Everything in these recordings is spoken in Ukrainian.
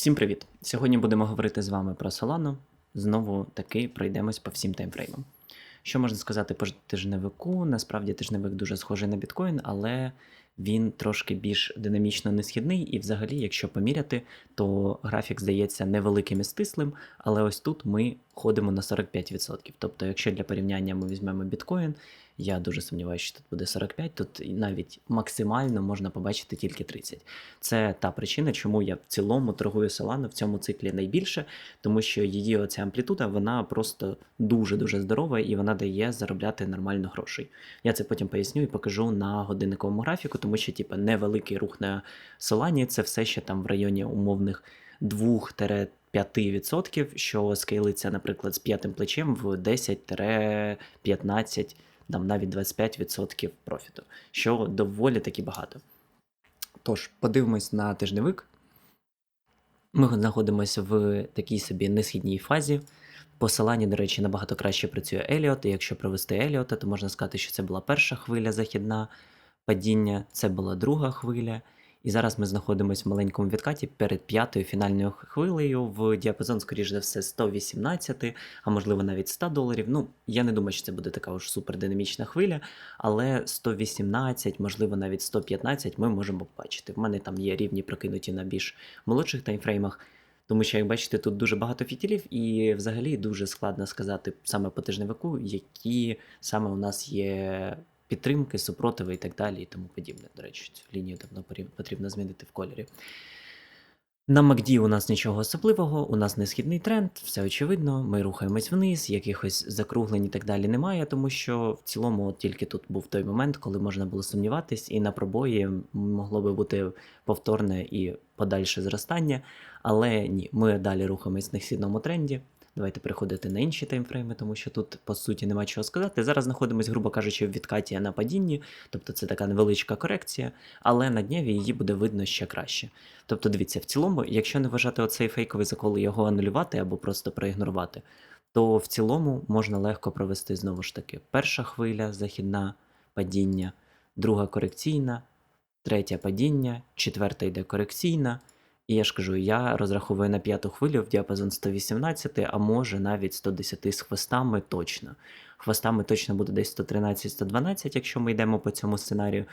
Всім привіт! Сьогодні будемо говорити з вами про Solana. Знову таки пройдемось по всім таймфреймам. Що можна сказати по тижневику? Насправді тижневик дуже схожий на біткоін, але він трошки більш динамічно несхідний, і взагалі, якщо поміряти, то графік здається невеликим і стислим, але ось тут ми ходимо на 45%. Тобто, якщо для порівняння ми візьмемо біткоін, я дуже сумніваюся, що тут буде 45, тут навіть максимально можна побачити тільки 30. Це та причина, чому я в цілому торгую Solana в цьому циклі найбільше, тому що її оця амплітуда вона просто дуже-дуже здорова і вона дає заробляти нормально грошей. Я це потім поясню і покажу на годинниковому графіку, тому що типу, невеликий рух на Solana це все ще там в районі умовних 2-5%, що скейлиться, наприклад, з п'ятим плечем в 10-15%, там навіть 25% профіту, що доволі таки багато. Тож, подивимось на тижневик. Ми знаходимося в такій собі несхідній фазі. Посилання, до речі, набагато краще працює Еліот, і якщо провести Еліота, то можна сказати, що це була перша хвиля західна падіння, це була друга хвиля. І зараз ми знаходимося в маленькому відкаті перед п'ятою фінальною хвилею в діапазон, скоріш за все, 118, а можливо навіть 100 доларів. Ну, я не думаю, що це буде така уж супердинамічна хвиля, але 118, можливо, навіть 115 ми можемо побачити. В мене там є рівні прокинуті на більш молодших таймфреймах. Тому що, як бачите, тут дуже багато фітілів, і взагалі дуже складно сказати саме по тижневику, які саме у нас є підтримки, супротиви і так далі, і тому подібне. До речі, цю лінію давно потрібно змінити в кольорі. На MACD у нас нічого особливого, у нас не східний тренд, все очевидно, ми рухаємось вниз, якихось закруглень і так далі немає, тому що в цілому от тільки тут був той момент, коли можна було сумніватись, і на пробої могло би бути повторне і подальше зростання. Але ні, ми далі рухаємось на східному тренді. Давайте переходити на інші таймфрейми, тому що тут по суті нема чого сказати. Зараз знаходимося, грубо кажучи, в відкаті на падінні, тобто це така невеличка корекція, але на дневі її буде видно ще краще. Тобто, дивіться, в цілому, якщо не вважати оцей фейковий закол його анулювати або просто проігнорувати, то в цілому можна легко провести знову ж таки перша хвиля, західна падіння, друга корекційна, третя падіння, четверта йде корекційна. І я ж кажу, я розраховую на п'яту хвилю в діапазон 118, а може навіть 110 з хвостами точно. Хвостами точно буде десь 113-112, якщо ми йдемо по цьому сценарію.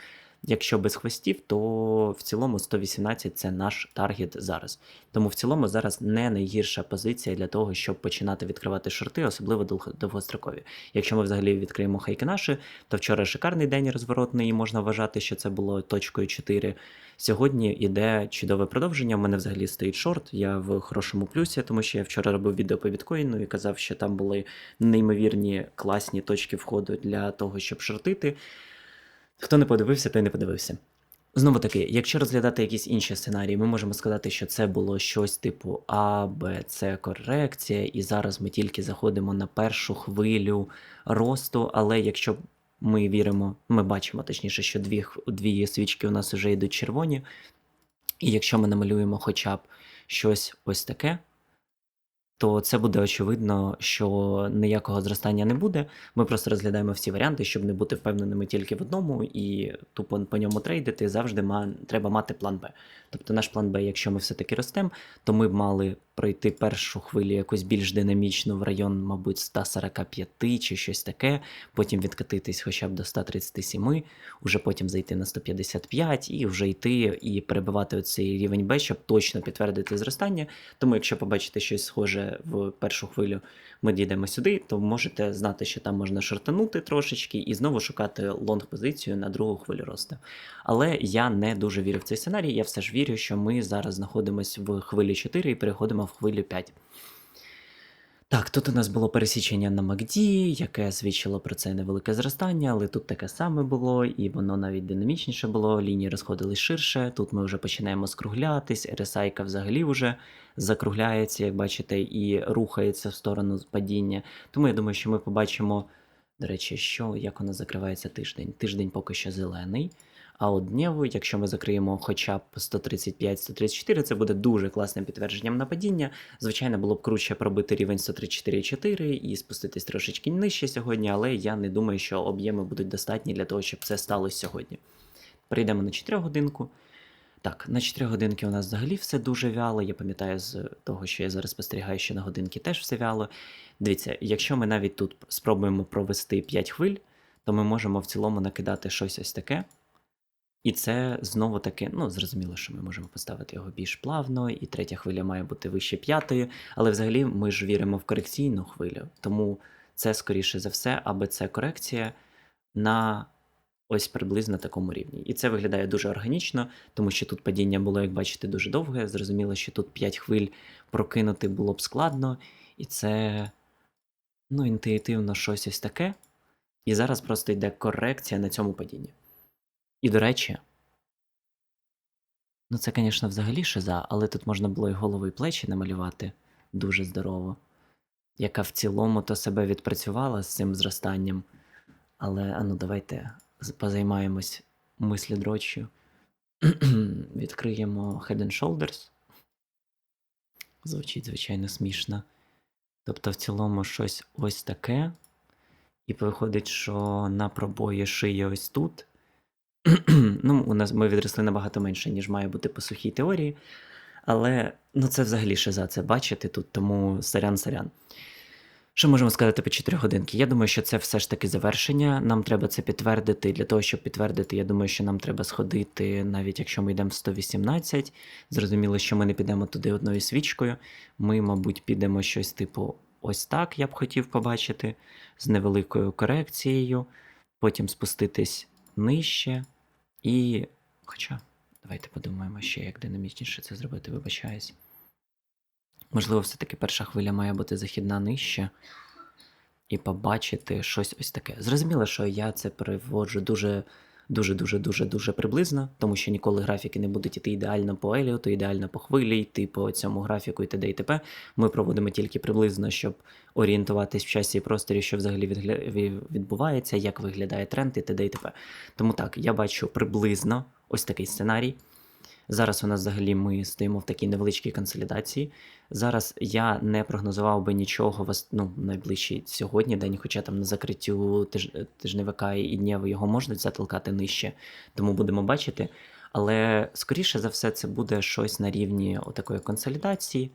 Якщо без хвостів, то в цілому 118 це наш таргет зараз. Тому в цілому зараз не найгірша позиція для того, щоб починати відкривати шорти, особливо довгострокові. Якщо ми взагалі відкриємо хайки наші, то вчора шикарний день розворотний, і можна вважати, що це було точкою 4. Сьогодні іде чудове продовження. У мене взагалі стоїть шорт. Я в хорошому плюсі, тому що я вчора робив відео по біткоїну і казав, що там були неймовірні класні точки входу для того, щоб шортити. Хто не подивився, той не подивився. Знову таки, якщо розглядати якісь інші сценарії, ми можемо сказати, що це було щось типу А, Б, С корекція, і зараз ми тільки заходимо на першу хвилю росту. Але якщо ми віримо, ми бачимо точніше, що дві, дві свічки у нас вже йдуть червоні. І якщо ми намалюємо хоча б щось ось таке, то це буде очевидно, що ніякого зростання не буде. Ми просто розглядаємо всі варіанти, щоб не бути впевненими тільки в одному, і тупо по ньому трейдити завжди ма, треба мати план Б. Тобто наш план Б, якщо ми все-таки ростемо, то ми б мали пройти першу хвилю якусь більш динамічну в район, мабуть, 145 чи щось таке, потім відкатитись хоча б до 137, уже потім зайти на 155 і вже йти і перебивати оцей рівень Б, щоб точно підтвердити зростання. Тому, якщо побачите щось схоже в першу хвилю, ми дійдемо сюди, то можете знати, що там можна шортанути трошечки і знову шукати лонг-позицію на другу хвилю росту. Але я не дуже вірю в цей сценарій. Я все ж вірю, що ми зараз знаходимося в хвилі 4 і переходимо в хвилю 5. Так, тут у нас було пересічення на MACD, яке свідчило про це невелике зростання, але тут таке саме було, і воно навіть динамічніше було, лінії розходились ширше. Тут ми вже починаємо скруглятись, RSI взагалі вже закругляється, як бачите, і рухається в сторону падіння. Тому я думаю, що ми побачимо, до речі, що як воно закривається тиждень. Тиждень поки що зелений. А от дневу, якщо ми закриємо хоча б 135-134, це буде дуже класним підтвердженням на падіння. Звичайно, було б круче пробити рівень 134,4 і спуститись трошечки нижче сьогодні, але я не думаю, що об'єми будуть достатні для того, щоб це сталося сьогодні. Перейдемо на 4 годинку. Так, на 4 годинки у нас взагалі все дуже вяло. Я пам'ятаю з того, що я зараз спостерігаю, що на годинки теж все вяло. Дивіться, якщо ми навіть тут спробуємо провести 5 хвиль, то ми можемо в цілому накидати щось ось таке. І це знову таки, ну, зрозуміло, що ми можемо поставити його більш плавно, і третя хвиля має бути вище п'ятої, але взагалі ми ж віримо в корекційну хвилю. Тому це, скоріше за все, аби це корекція на ось приблизно такому рівні. І це виглядає дуже органічно, тому що тут падіння було, як бачите, дуже довге. Зрозуміло, що тут 5 хвиль прокинути було б складно, і це ну, інтуїтивно щось ось таке. І зараз просто йде корекція на цьому падінні. І до речі, ну це, звісно, взагалі шиза, але тут можна було і голову, і плечі намалювати дуже здорово, яка в цілому то себе відпрацювала з цим зростанням. Але ану, давайте позаймаємось мислідроччю. Відкриємо Head and Shoulders. Звучить, звичайно, смішно. Тобто, в цілому щось ось таке. І виходить, що на пробої шиї ось тут. ну, у нас ми відросли набагато менше, ніж має бути по сухій теорії. Але ну, це взагалі шиза, це бачити тут, тому сорян-сорян. Що можемо сказати по 4 годинки? Я думаю, що це все ж таки завершення. Нам треба це підтвердити. Для того, щоб підтвердити, я думаю, що нам треба сходити, навіть якщо ми йдемо в 118. Зрозуміло, що ми не підемо туди одною свічкою. Ми, мабуть, підемо щось типу ось так, я б хотів побачити, з невеликою корекцією. Потім спуститись нижче. І. Хоча, давайте подумаємо ще, як динамічніше це зробити, вибачаюсь. Можливо, все-таки перша хвиля має бути західна нижче. І побачити щось ось таке. Зрозуміло, що я це переводжу дуже, дуже, дуже, дуже, приблизно, тому що ніколи графіки не будуть іти ідеально по Еліоту, ідеально по хвилі, йти по цьому графіку і т.д. і т.п. Ми проводимо тільки приблизно, щоб орієнтуватись в часі і просторі, що взагалі відбувається, як виглядає тренд і т.д. і т.п. Тому так, я бачу приблизно ось такий сценарій. Зараз у нас взагалі ми стоїмо в такій невеличкій консолідації. Зараз я не прогнозував би нічого в ос- ну, найближчий сьогодні день, хоча там на закриттю тиж... тижневика і днєву його можуть затолкати нижче, тому будемо бачити. Але скоріше за все, це буде щось на рівні отакої консолідації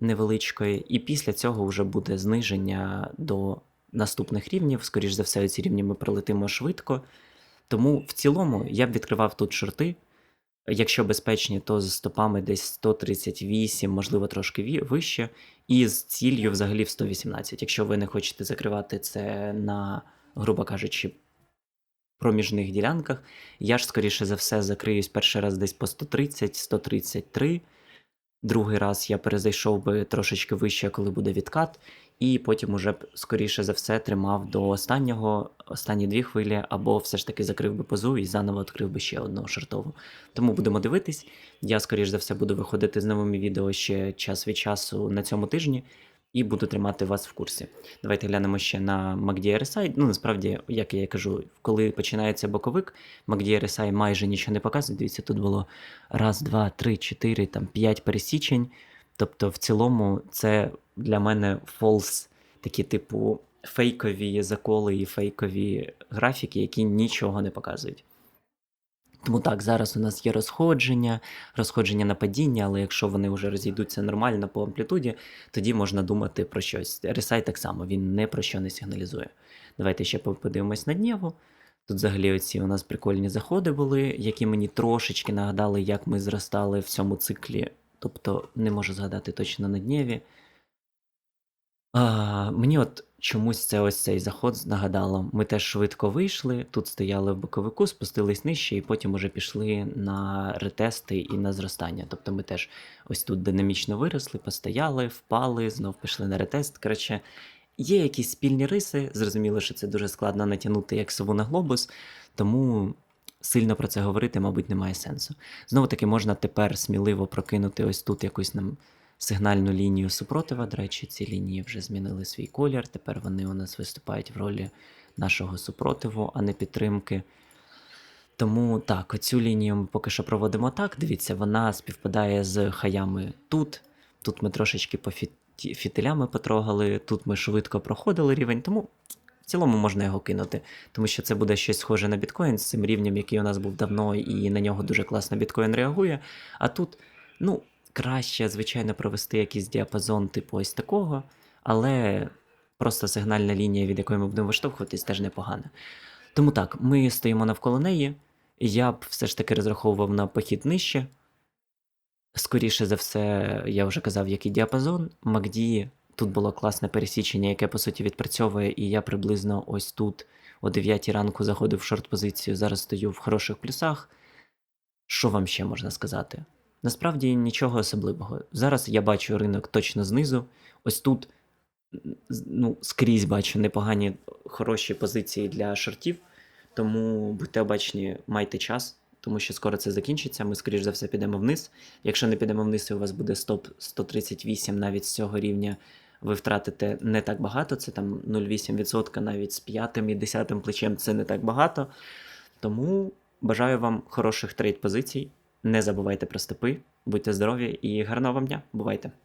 невеличкої, і після цього вже буде зниження до наступних рівнів. Скоріше за все, ці рівні ми пролетимо швидко. Тому в цілому я б відкривав тут шорти. Якщо безпечні, то з стопами десь 138, можливо, трошки вище, і з ціллю взагалі в 118. Якщо ви не хочете закривати це на, грубо кажучи, проміжних ділянках, я ж, скоріше за все, закриюсь перший раз десь по 130, 133. Другий раз я перезайшов би трошечки вище, коли буде відкат, і потім уже б, скоріше за все, тримав до останнього, останні дві хвилі, або все ж таки закрив би позу і заново відкрив би ще одну шартову. Тому будемо дивитись. Я, скоріш за все, буду виходити з новими відео ще час від часу на цьому тижні і буду тримати вас в курсі. Давайте глянемо ще на MACD RSI. Ну, насправді, як я кажу, коли починається боковик, MACD RSI майже нічого не показує. Дивіться, тут було раз, два, три, чотири, там п'ять пересічень. Тобто, в цілому, це для мене false, такі, типу, фейкові заколи і фейкові графіки, які нічого не показують. Тому так, зараз у нас є розходження, розходження на падіння, але якщо вони вже розійдуться нормально по амплітуді, тоді можна думати про щось. RSI так само, він не про що не сигналізує. Давайте ще подивимось на днєву. Тут взагалі оці у нас прикольні заходи були, які мені трошечки нагадали, як ми зростали в цьому циклі. Тобто не можу згадати точно на днєві. А, мені от чомусь це ось цей заход нагадало. Ми теж швидко вийшли, тут стояли в боковику, спустились нижче, і потім уже пішли на ретести і на зростання. Тобто ми теж ось тут динамічно виросли, постояли, впали, знов пішли на ретест. Коротше, є якісь спільні риси. Зрозуміло, що це дуже складно натягнути як сову на глобус, тому сильно про це говорити, мабуть, немає сенсу. Знову таки, можна тепер сміливо прокинути ось тут якусь нам сигнальну лінію супротива. До речі, ці лінії вже змінили свій колір. Тепер вони у нас виступають в ролі нашого супротиву, а не підтримки. Тому так, оцю лінію ми поки що проводимо так. Дивіться, вона співпадає з хаями тут. Тут ми трошечки по фітилями потрогали, тут ми швидко проходили рівень, тому в цілому можна його кинути, тому що це буде щось схоже на біткоін з цим рівнем, який у нас був давно, і на нього дуже класно біткоін реагує. А тут, ну, краще, звичайно, провести якийсь діапазон типу ось такого, але просто сигнальна лінія, від якої ми будемо виштовхуватись, теж непогана. Тому так, ми стоїмо навколо неї. Я б все ж таки розраховував на похід нижче. Скоріше за все, я вже казав, який діапазон. MACD, тут було класне пересічення, яке по суті відпрацьовує, і я приблизно ось тут о 9 ранку заходив в шорт-позицію, зараз стою в хороших плюсах. Що вам ще можна сказати? Насправді нічого особливого. Зараз я бачу ринок точно знизу. Ось тут ну, скрізь бачу непогані хороші позиції для шортів. Тому будьте обачні, майте час, тому що скоро це закінчиться. Ми, скоріш за все, підемо вниз. Якщо не підемо вниз, і у вас буде стоп 138 навіть з цього рівня, ви втратите не так багато. Це там 0,8% навіть з п'ятим і десятим плечем це не так багато. Тому бажаю вам хороших трейд позицій. Не забувайте про стопи, будьте здорові і гарного вам дня. Бувайте!